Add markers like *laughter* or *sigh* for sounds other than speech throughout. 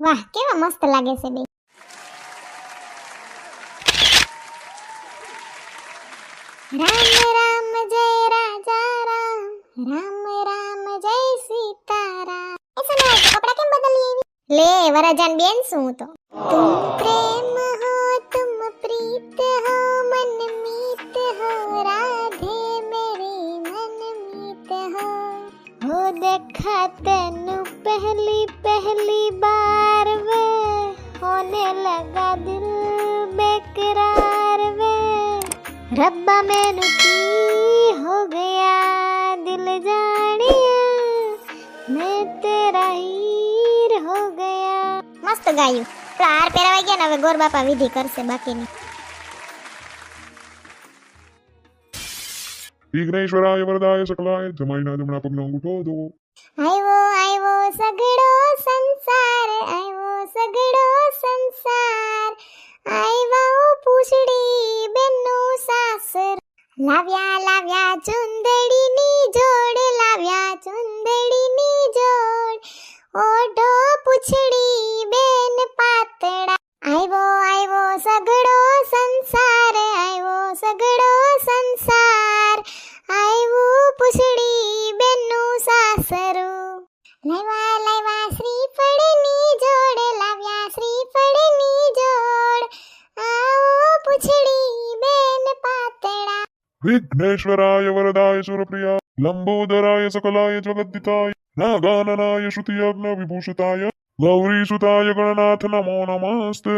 વાહ, કેવા મસ્ત લાગે છે બે રામ રામ જય રાજા રામ રામ રામ જય સીતારામ. કપડા કેમ બદલી આવી? લે વરાજાન બેન, શું તો? તું પ્રેમ હો તુમ પ્રીત હો, મન મીત હો, રાધે મેરે મન મીત હો. હો દેખા તેનું પહેલી પહેલી બાર होने लगा दिल बेकरार वे रब्बा मैंने की हो गया दिल जानिया मैं तेरा हीर हो गया મસ્ત ગાયું તો હાર પહેરાવાઈ ગયા ને હવે ગોર બાપા વિધિ કરશે બાકીની વિઘ્નેશ્વરાય વરદાય સકલાય જમાઈના જમણા પગનો અંગૂઠો દો આયવો આયવો સગડો સંસાર આયવો સગડો સંસાર. આયવા પૂછડી બેનું સાસર. લાવ્યા લાવ્યા ચુંદડીની વિઘ્નેશ્વરાય વરદાય સુરપ્રિયા લંબોદરાય સકલાય જગદ્દિતાય નાગાનનાય શ્રુતિયજ્ઞ વિભૂષિતાય ગૌરીસુતાય ગણનાથ નમો નમસ્તે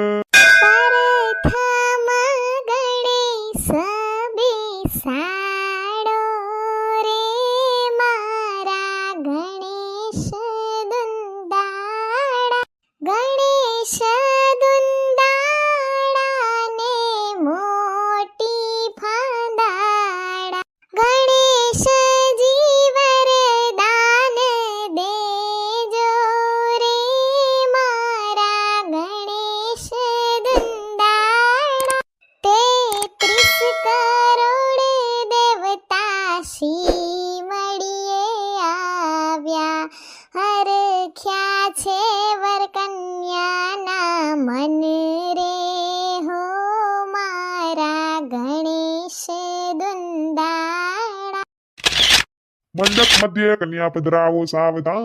મંડપ મધ્ય કન્યા પધરાવો સાવધાન.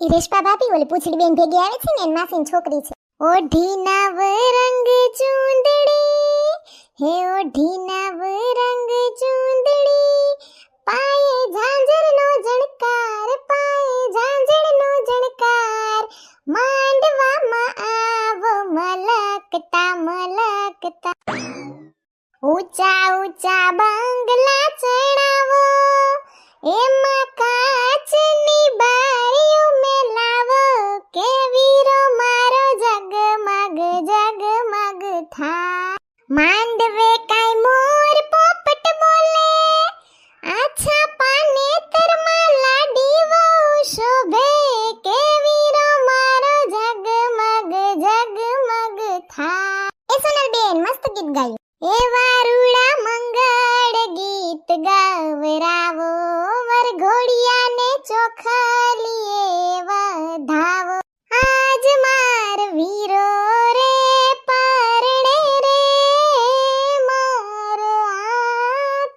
ઈ રેશપા ભાભી ઓલી પૂછડી બેન ભેગી આવે છે ને, એની છોકરી છે. ઓઢી નવ રંગ ચૂંદડી, હે ઓઢી નવ રંગ ચૂંદડી, પાયે ઝાંઝરનો જણકાર, પાયે ઝાંઝરનો જણકાર. માંડવામાં આવો મલકતા મલકતા. ઊંચા ઊંચા બંગલા ચડાવો એમાં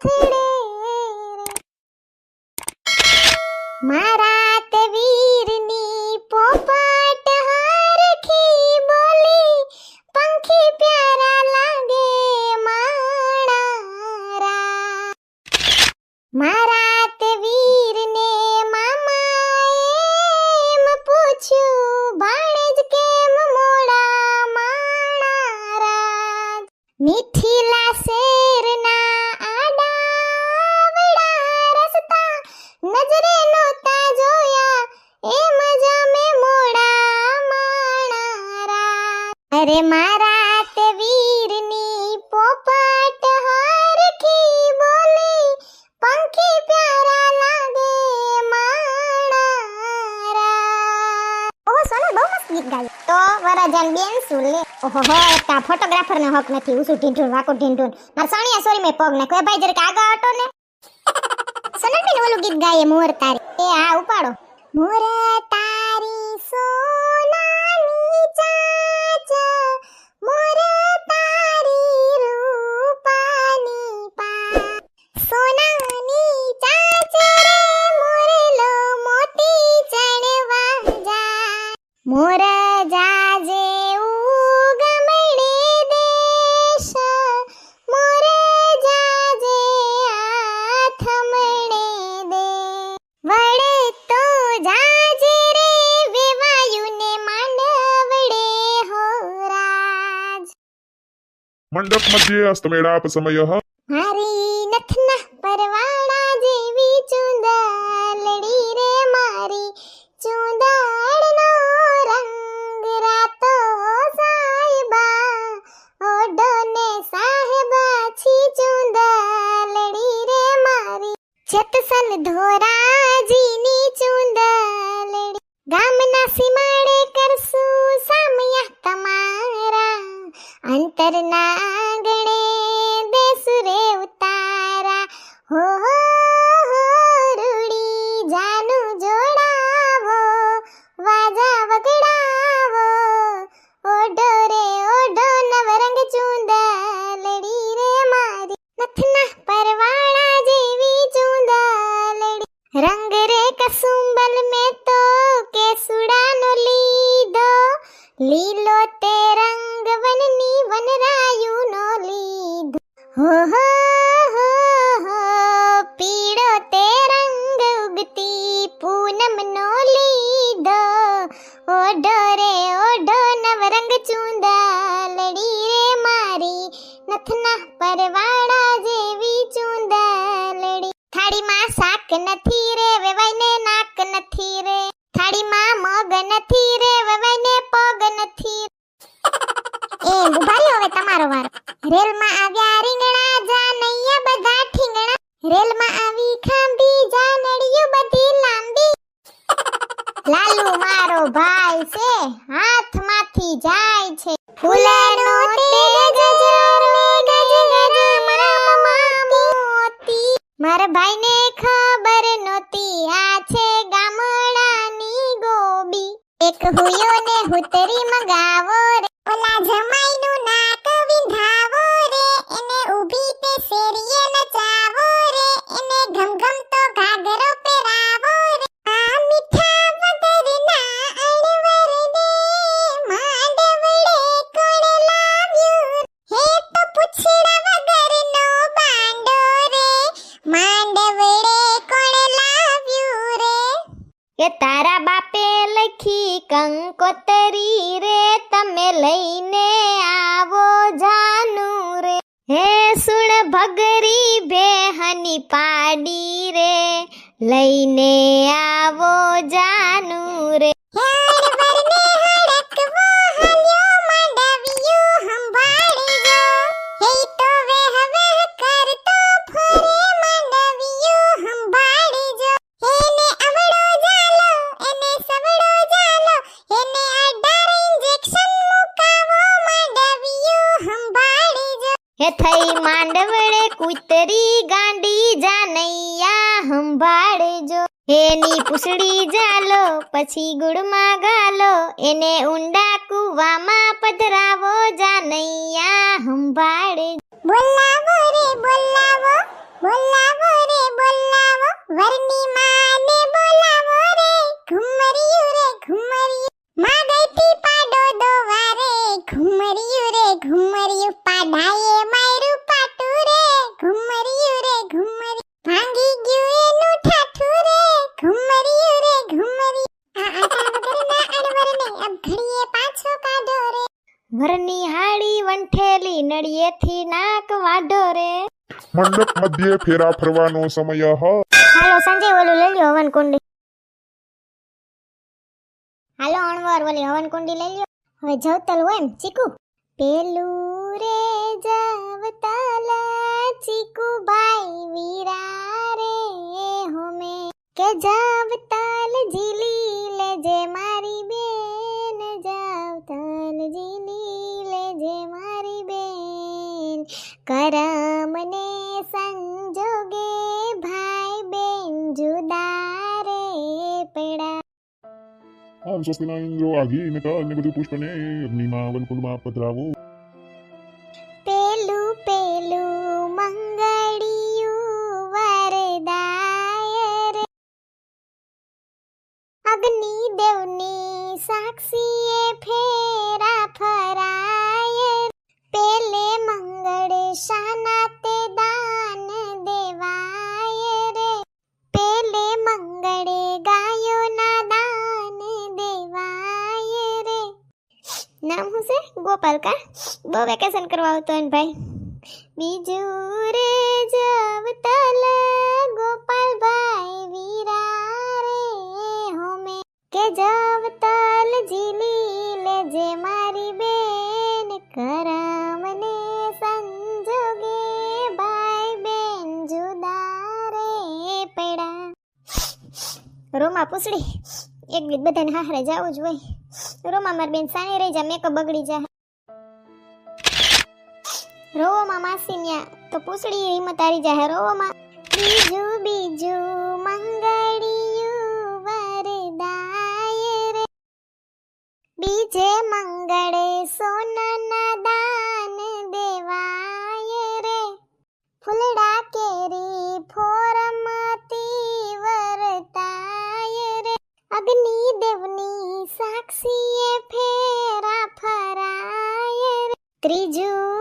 Pooty. તો વરાજાન બેન સુલે ઓહો, હો ફોટોગ્રાફર ને હક નથી. ઉસુ ઢીંઢુન વાકો ઢીંઢુન માર સણિયા સોરી, મે પગ નાખ્યો. ભાઈ જરીક આગળ હટો ને? સોનલ બેન ઓલું ગીત ગાયે, મોર તારી. એ હા ઉપાડો. મોર મંડપ મધ્યે નથી રે વેવાઈને પગ નથી. *laughs* એ ઉભારી હવે તમારો વારો. રેલમાં આવ્યા હે થઈ માંડવડે કૂતરી ગાંડી જાનૈયા સંભાળજો એની પૂછડી જાલો, પછી ગુડમાં ગાલો, એને ઊંડા કુવામાં પધરાવો, જાનૈયા સંભાળે બોલાવો રે, બોલાવો બોલાવો રે, બોલાવો, વરની માને બોલાવો રે, ઘુમરિયું રે, ઘુમરિયું. માં ગઈથી પાડો દોવા રે ઘુમરિયું રે, ઘુમરિયું પાડાએ માર્યું પાટું રે ઘુમરિયું રે ઘુમરિયું ભાંગી ગયું એનું ઠાઠું રે ઘુમરિયું રે ઘુમરિયું આ આટા વગરના અણવરને અબ ઘડીએ પાછો કાઢો રે વરની હાડી વંઠેલી નળિયેથી નાક વાઢો રે. મંડપ મધ્યે ફેરા ફરવાનો સમયઃ હાલો સંજય ઓલું લઈ લ્યો હવન કુંડી હાલો અણવર ઓલી હવન કુંડી લઈ લ્યો. હવે જવતલ હોય એમ ચીકુ? પેલું રે જવતલા ચીકુ ભાઈ વીરા રે હોમે. કે જવતલ જીલી લેજે મારી બેન જવતલ જીલી કરમને સંજોગે ભાઈ બેન જુદા રે પેડા. આમ સ્વસ્તિના ઇન્દ્રો આગી ને કર ને બધું પુષ્પને અગ્નિમાં વનકુંડમાં પધરાવો. છે ગોપાલ કા બહુ વેકેશન કરવા આવતો ને ભાઈ બીજું રે જવતલ ગોપાલભાઈ વીરા રે હોમે કે જવતલ જીલી લેજે મારી બેન કરમને સંજોગે ભાઈ બેન જુદા રે પડા રોમા પૂછડી એક ગીત બધાને હારે જાવું જ હોય રોમા મારી બેન સાની રહી જા મેકઅપ બગડી જા રોવામાં માસીન્યા તો પૂછડી હિંમત હારી જાય રોવામાં. બીજું બીજું મંગળિયું વરદાય રે બીજે મંગળે સોનાના દાન દેવાય રે. ફૂલડા કેરી ફોરમતી વરતાય રે. અગ્નિ દેવની સાક્ષીએ ફેરા ફરાય રે. ત્રીજું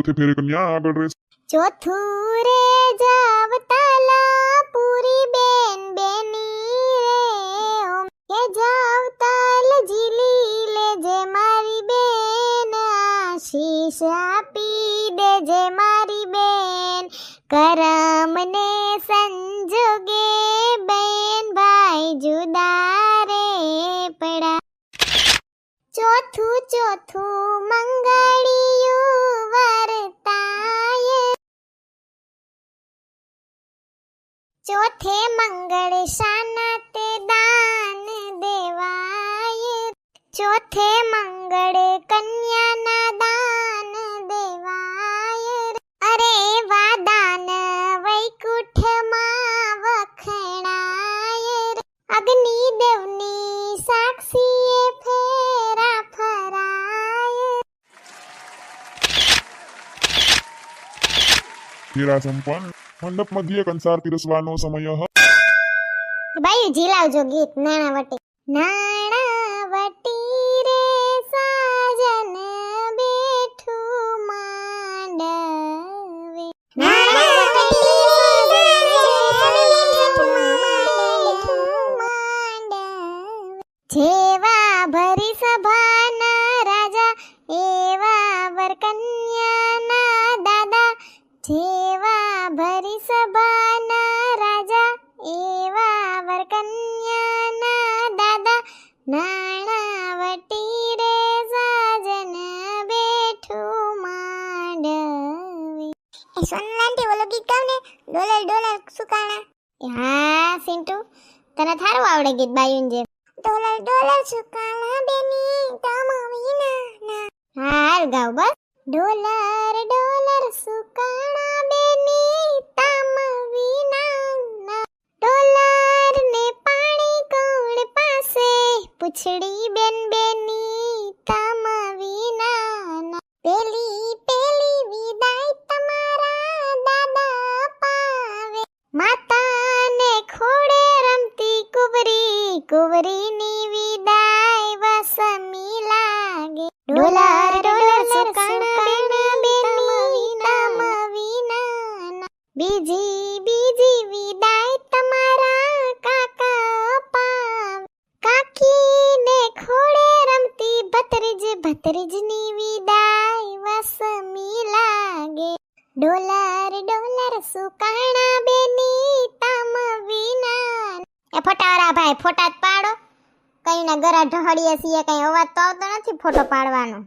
ચોથે ફેરે કન્યા આગળ રહેશે ચોથું ફેરા સંપન્ન મંડપ મધ્યે કંસાર પીરસવાનો સમય ભાઈ જીલાવજો ગીત નાણાવટી. નાણાવટી સુકાણા હા, સિન્ટુ. તને થારું આવડે ગીત બાયુન જે ડોલર ડોલર સુકાણા બેની? તમ વિના ના હા ગાવ, બસ. ડોલર ડોલર સુકાણા બેની? તમ ના ના. ડોલર ને પાણી કોણ પાસે પૂછડી ಕುವರಿ ನೀವಿದ ઢહડીએ છીએ કઈ અવાજ તો આવતો નથી ફોટો પાડવાનો.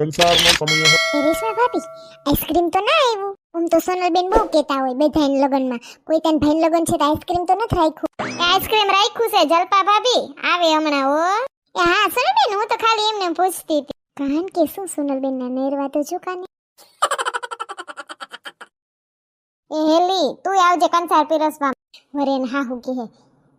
સંસારનો સમય હ- રેશમા ભાભી આઈસ્ક્રીમ તો ના આવ્યું આમ તો સોનલબેન બહુ કહેતા હોય બધાને લગનમાં. કોઈ તન ભાઈ લગન છે તો આઈસ્ક્રીમ તો નથી રાખ્યું. એ આઈસ્ક્રીમ રાખ્યું છે જલપા ભાભી. આવે હમણાં ઓ એ હા સોનલબેન હું તો ખાલી એમને પૂછતી હતી. કારણ કે શું સોનલબેન ના નેરવા તો ચૂકાને *laughs* એ હેલી તું આવજે કંસાર પીરસવા. વરેન હા હું કહે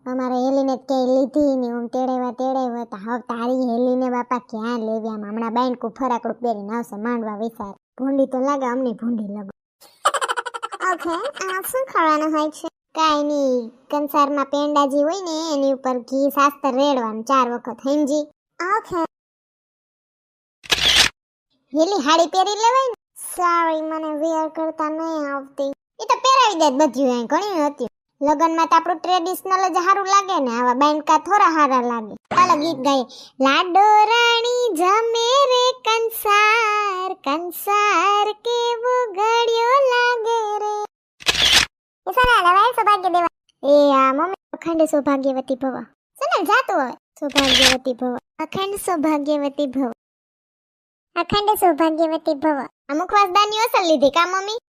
અમારે હેલીને જ ક્યાંય લીધી ને હું તેડેવા તેડેવા તો હવે તારી હેલીને બાપા ક્યાં લેવી આમ? હમણાં બાઈન કુ ફરાકડું પહેરીને આવશે માંડવા વિચાર ભૂંડી તો લાગે અમને ભૂંડી લાગે. ઓકે આ શું ખાવાનું હોય છે? કાંઈ નહીં. કંસારમાં પેંડાજી હોય ને એની ઉપર ઘી સાસ્તર રેડવાનું ચાર વખત. હેમજી? ઓકે. હેલી હાડી પહેરી લેવાય ને? સારી મને વેર કરતા નહીં આવતી. એ તો પહેરાવી દે બધું એ ઘણી હતી. લગનમાં તો આપણું ટ્રેડિશનલ જ સારું લાગે ને, આવા બેન્ડકા થોડા સારા લાગે. ચાલો ગીત ગાઈએ. લાડો રાણી જમે રે કંસાર કંસાર કેવો ઘડ્યો લાગે રે. એ સના સૌભાગ્ય દેવા એ આ મમ્મી અખંડ સૌભાગ્યવતી ભવ. સના જાતું હવે સૌભાગ્યવતી ભવ. અખંડ સૌભાગ્યવતી ભવ. અખંડ સૌભાગ્યવતી ભવ. અમુક વાસદાની અસર લીધી કા મમ્મી?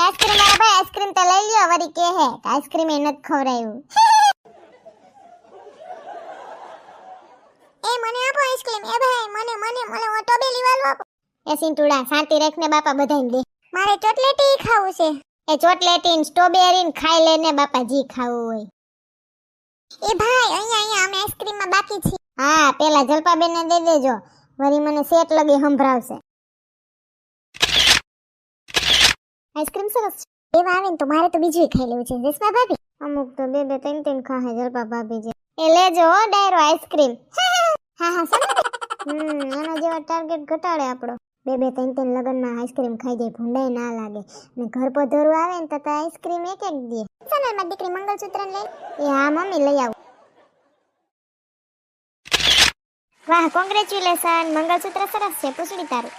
આઈસ્ક્રીમ વાળા ભાઈ આઈસ્ક્રીમ તો લઈ લ્યો વળી કે હે આઈસ્ક્રીમ એ નથી ખવરાયું *laughs* એ મને આપો આઈસ્ક્રીમ એ ભાઈ મને મને મને ઓ ટોબેલી વાળો આપો. એ સિંટુડા શાંતિ રાખને બાપા બધાને દે. મારે ચોકલેટી ખાવું છે. એ ચોટલેટી ને સ્ટ્રોબેરી ને ખાઈ લેને બાપા જી ખાવું હોય. એ ભાઈ અહીંયા અહીંયા અમે આઈસ્ક્રીમમાં બાકી છે હા પેલા જલપાબેન ને દે દેજો. વળી મને સેટ લગી સંભળાવશે. આઈસ્ક્રીમ સરસ છે એવા આવે ને તો મારે તો બીજું ખાઈ લેવું છે. રેશમા ભાભી? અમુક તો બે બે ત્રણ ત્રણ ખાહે જલપા ભાભી છે એ લેજો હો ડાયરો આઈસ્ક્રીમ *laughs* હા હા હમ એના જેવા ટાર્ગેટ ઘટાડે આપણો. બે બે ત્રણ ત્રણ લગનમાં આઈસ્ક્રીમ ખાઈ જાય ભૂંડાઈ ના લાગે. ને ઘર પધરું આવે ને તો તો આઈસ્ક્રીમ એક એક દે. સનલ મારી દીકરી મંગળસૂત્ર લઈ એ હા મમ્મી લઈ આવું. વાહ કોંગ્રેચ્યુલેશન મંગળસૂત્ર સરસ છે. પૂછડી તારું.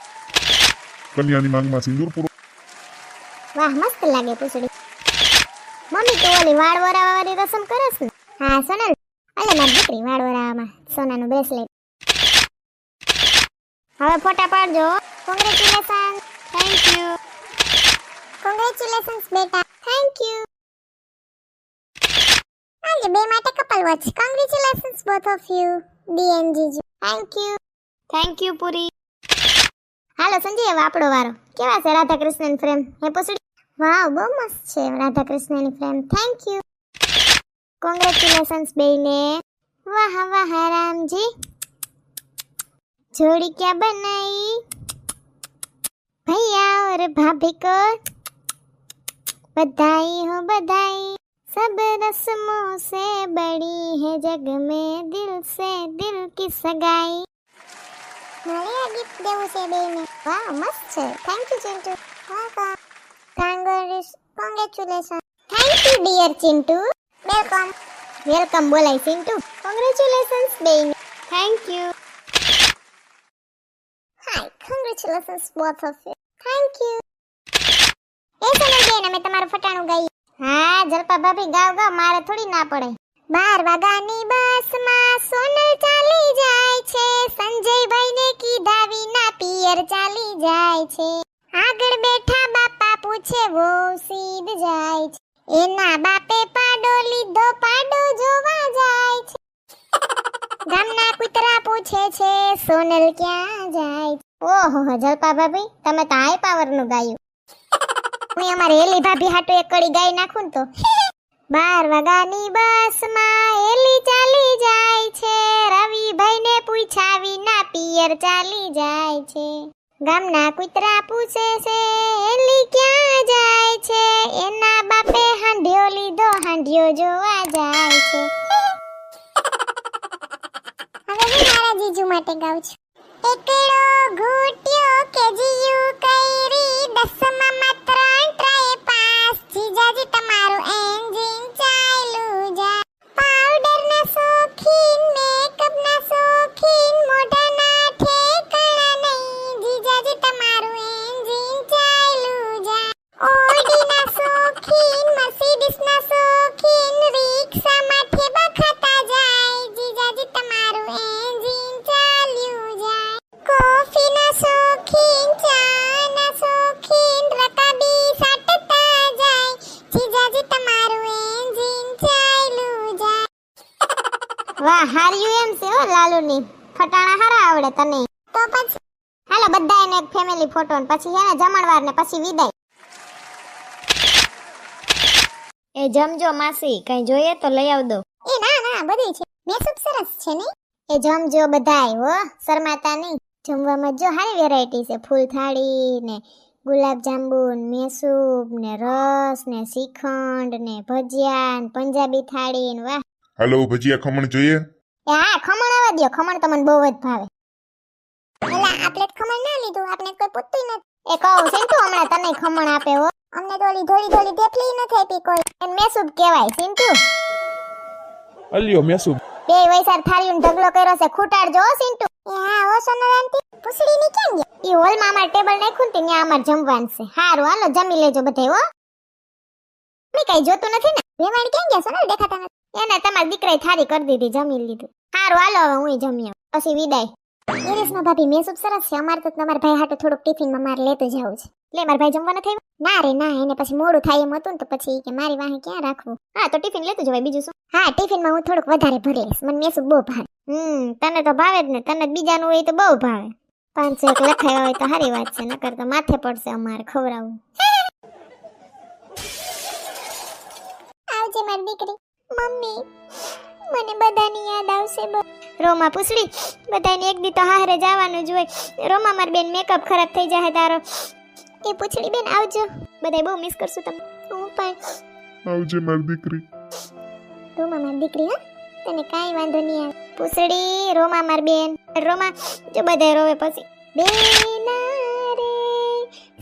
કન્યાની માંગમાં સિંદૂર પૂરો વાહ, મસ્ત લાગે પૂછડી. મમ્મી, તું ઓલી વાળ વરાવાની રસમ કરે છે? હા, સોનલ. અલે, મારી દીકરી વાળ વરાવામાં સોનાનું બ્રેસલેટ હવે ફોટા પાડજો. કોંગ્રેચ્યુલેશન થેન્ક યુ કોંગ્રેચ્યુલેશન્સ બેટા. થેન્ક યુ આજે બે માટે couple watch congratulations both of you ડીએનજીજી thank you thank you પૂરી હાલો સંજય હવે આપણો વારો કેવા છે રાધા કૃષ્ણ ફ્રેમ હે પૂછડી વાવ બહુ મસ્ત છે રાધા કૃષ્ણની ફ્રેમ થેન્ક યુ કોંગ્રેચ્યુલેશન્સ બેને વાહ વાહ રામજી जोड़ी क्या बनाई भैया और भाभी को बधाई हो बधाई सब रस्मों से बड़ी है जग में दिल से दिल की सगाई મારે ગિફ્ટ દેવું છે બેને વાહ, મસ્ત છે. થેન્ક યુ ચિન્ટુ હા કા Congress congratulation thank you dear Chintu welcome welcome બોલાય ચિન્ટુ કોંગ્રેચ્યુલેશન્સ બેને thank you hi congratulations both of you thank you એ સોનલ બેન, અમે તમારું ફટાણું ગાઈ હા, જલપા ભાભી, ગાવ ગાવ, મારે થોડી ના પડે. બાર વાગાની બસમાં સોનલ ચાલી જાય છે. સંજયભાઈ ને કીધા વિના પિયર ચાલી જાય છે. આગળ બેઠા બાપા પૂછે, વો સીધ જાય છે. એના બાપે પાડો લીધો, પાડો જોવા જાય છે. ગામના કૂતરા પૂછે છે, સોનલ ક્યાં જાય છે? ઓહો જલપા ભાભી, તમે તો હાઈ પાવરનું ગાયું. હું અમારે એલી ભાભી હાટુ એક કડી ગાઈ નાખું તો. બાર વાગાની બસમાં એલી ચાલી જાય છે. રવિભાઈ ને પૂછ્યા વિના પિયર ચાલી જાય છે. ગામના કૂતરા પૂછે છે, એલી ક્યાં જાય છે? એના બાપે હાંડ્યો લીધો હાંડ્યો જોવા જાય છે. હવે હું મારા જીજુ માટે ગાઉં છું. એકડો ઘૂંટ્યો કે જીયું કઈરી દસમાં માત્ર ફોટો ને પછી એને જમણવાર ને પછી વિદાય. એ જમજો માસી કઈ જોઈએ તો લઈ આવ દો એ ના ના બધી છે. મેસુબ સરસ છે ને એ જમજો બધાય હો શરમાતા નહીં. જમવામાં જો હારી વેરાયટી છે. ફૂલ થાળી ને ગુલાબ જાંબુ ને મેસૂબ ને રસ ને શ્રીખંડ ને ભજીયા ને પંજાબી થાળી ને વાહ. હાલો ભજીયા ખમણ જોઈએ? એ હા ખમણ આવવા દ્યો. ખમણ તમને બહુ જ ભાવે. એલા પ્લેટ ખમણ ના લીધું આપણે કોઈ પૂછતું નથી. એ કહું સિંટુ હમણાં તને ખમણ આપે હો. અમને તો ઓલી ધોળી ધોળી ઢેફલી નથી આપી કોઈ. એને મેસૂબ કહેવાય સિંટુ અલ્યો મેસુબ. બે વૈસાર થાળીનો ઢગલો કર્યો છે ખૂટાડજો હો સિંટુ એ હા હો સોનરાંતી પૂછડી ની કેમ ગયા? ઈ હોલમાં અમાર ટેબલ નાખ્યું ને ત્યાં અમાર જમવાનું છે. હારું હાલો જમી લેજો બધે હો. મે કઈ જોતું નથી ને? વેવાણ કેમ ગયા સોનલ? દેખાતા નથી. એને તમારી દીકરાએ થાળી કરી દીધી જમી લીધું. હારું હાલો હવે હું જમી આવું. પછી વિદાય. ઇરેશમાં ભાભી મેસૂબ સરસ છે. અમારે તો તમારા ભાઈ હાટુ થોડુંક ટિફિનમાં મારે લેતું જવું છે. લે, મારા ભાઈ જમવા નથી ના રે, ના, એને પછી મોડું થાય એમ હતું ને તો પછી કે મારી વાહે ક્યાં રાખવું? હા, તો ટિફિન લેતું જવાય, બીજું શું? હા, ટિફિનમાં હું થોડુંક વધારે ભરી લઈશ મને મેસૂબ બહુ ભાવે. હમ, તને તો ભાવે જ ને. તને બીજાનું હોય તો બહુ ભાવે. પાંચસો એક લખાયા હોય તો સારી વાત છે, નકર તો માથે પડશે અમારે ખવડાવવું. આવજે મારી દીકરી. મમ્મી. મને બધાની યાદ આવશે રોમા પૂછડી બધાને એક દી તો હારે જવાનું જ હોય. રોમા મારી બેન મેકઅપ ખરાબ થઈ જાય તારો. એ પૂછડી બેન આવજો. બધાય બહુ મિસ કરશું તમે. હું પણ. આવજે મારી દીકરી. રોમા મારી દીકરી હા. તને કાંઈ વાંધો નહીં આવે. પૂછડી રોમા માર બેન. રોમા જો બધાય રોવે પછી. બેના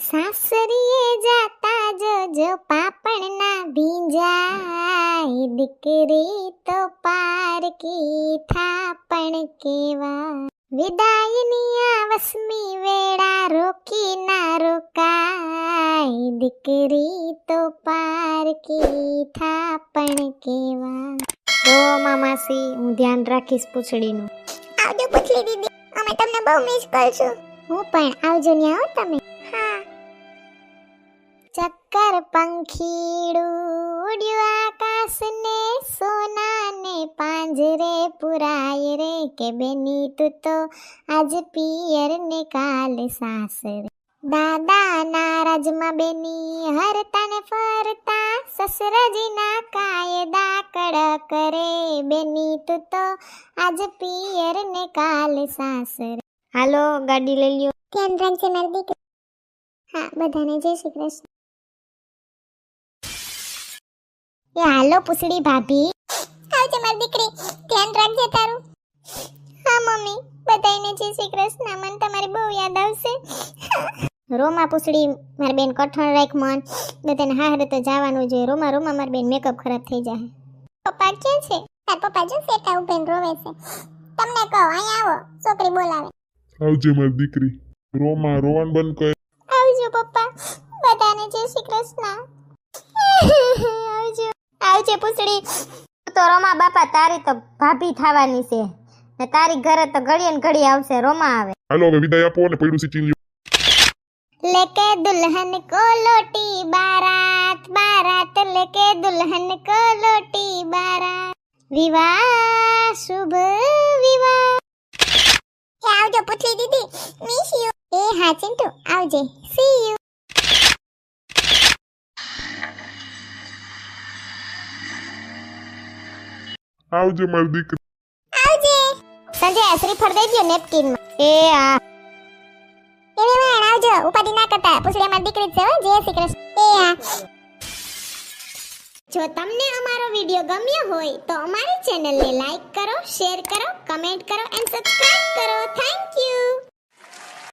સાસરીએ જાતા જો જો પાપણ ના ભીંજાય. દીકરી તો પારકી થાપણ કેવા વિદાયની આવસમી વેળા રોકી ના રોકાય. દીકરી તો પારકી થાપણ કેવા તો મામાસી હું ધ્યાન રાખીશ પૂછડીનું. આવજો પૂછડી દીદી અમે તમને બહુ મિસ કરશું. હું પણ આવજો ન્યા આવો તમે. હા. ચક્કર પંખીડું ઉડ્યું આકાશને સોનાને પાંજરે પુરાય રે કે બેની તું તો આજ પિયર ને કાલ સાસરે દાદા નારાજમાં બેની હરતા ને ફરતા સસરજીના કાયદા કડક રે બેની તું તો આજ પિયર ને કાલ સાસરે હાલો ગાડી લઈ લ્યો કેમ રાખજે મારી દીકરી હા બધાને જય શ્રી કૃષ્ણ એ હાલો પૂછડી ભાભી. આવજે મારી દીકરી ધ્યાન રાખજે તારું. હા મમ્મી બધાને જય શ્રી કૃષ્ણ. મન તમારી બહુ યાદ આવશે. રોમા પૂછડી મારી બેન કઠણ રાખ મન. બધાને હારે તો જવાનું જોઈએ રોમા રોમા મારી બેન મેકઅપ ખરાબ થઈ જાય પપ્પા ક્યાં છે? તાર પપ્પા જો સેટા ઉભેન રોવે છે. તમને કહો અહીં આવો છોકરી બોલાવે. આવજે મારી દીકરી. રોમા રોવાન બંધ કર. આવજો પપ્પા. બધાને જય શ્રી કૃષ્ણ. આવજો. આવજે પૂછડી. તો રોમા બાપા તારી તો ભાભી થવાની છે. ને તારી ઘરે તો ઘડીએ ને ઘડી આવશે રોમા આવે. હાલો હવે વિદાય આપો ને પડ્યું સિટી લેકે દુલ્હન કો લોટી બારાત બારાત લેકે દુલ્હન કો લોટી બારાત. વિવાહ શુભ વિવાહ. આવજો પૂછલી દીદી મિસ યુ એ હા ચિંટુ આવજે. સી યુ આવજે મારી દીકરી. આવજે. સંજય શ્રીફળ દઈ દ્યો નેપકિનમાં એ, આ. એને વાણ, આવજો. ઉપાધિ ના કરતા. પૂછડે મારી દીકરી છે જય શ્રી કૃષ્ણ. એ, આ. જો તમને અમારો વિડિયો ગમ્યો હોય, તો અમારી ચેનલને લાઈક કરો, શેર કરો, કમેન્ટ કરો, એન્ડ સબસ્ક્રાઇબ કરો. Thank you.